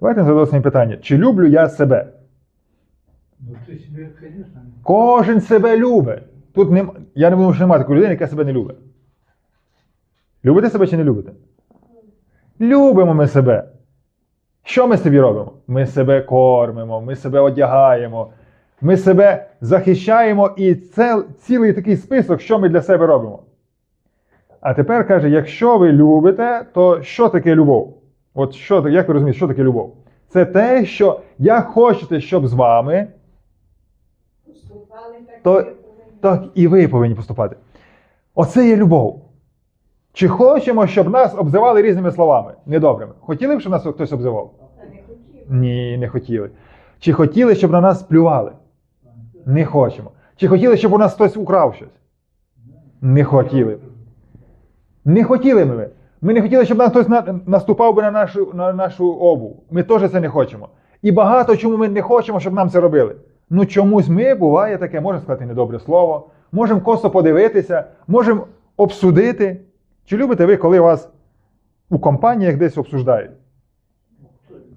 Давайте зададемо собі питання: чи люблю я себе? Ну себе, Кожен себе любить. Тут нем... Я не думаю, що немає такої людини, яка себе не любить. Любите себе чи не любите? Любимо ми себе. Що ми собі робимо? Ми себе кормимо, ми себе одягаємо, ми себе захищаємо і це цілий такий список, що ми для себе робимо. А тепер каже: якщо ви любите, то що таке любов? От що, як ви розумієте, що таке любов? Це те, що я хочете, щоб з вами Поступали так, То- як так і ви повинні поступати. Оце є любов. Чи хочемо, щоб нас обзивали різними словами, недобрими? Хотіли б, щоб нас хтось обзивав? Не хотів. Ні, не хотіли. Чи хотіли, щоб на нас плювали? Не хочемо. Чи хотіли, щоб у нас хтось украв щось? Не хотіли. Не хотіли ми. Ми не хотіли, щоб нам хтось на- наступав би на нашу, на нашу обув. Ми теж це не хочемо. І багато чому ми не хочемо, щоб нам це робили. Ну чомусь ми буває таке, можемо сказати недобре слово, можемо косо подивитися, можемо обсудити. Чи любите ви, коли вас у компаніях десь обсуждають?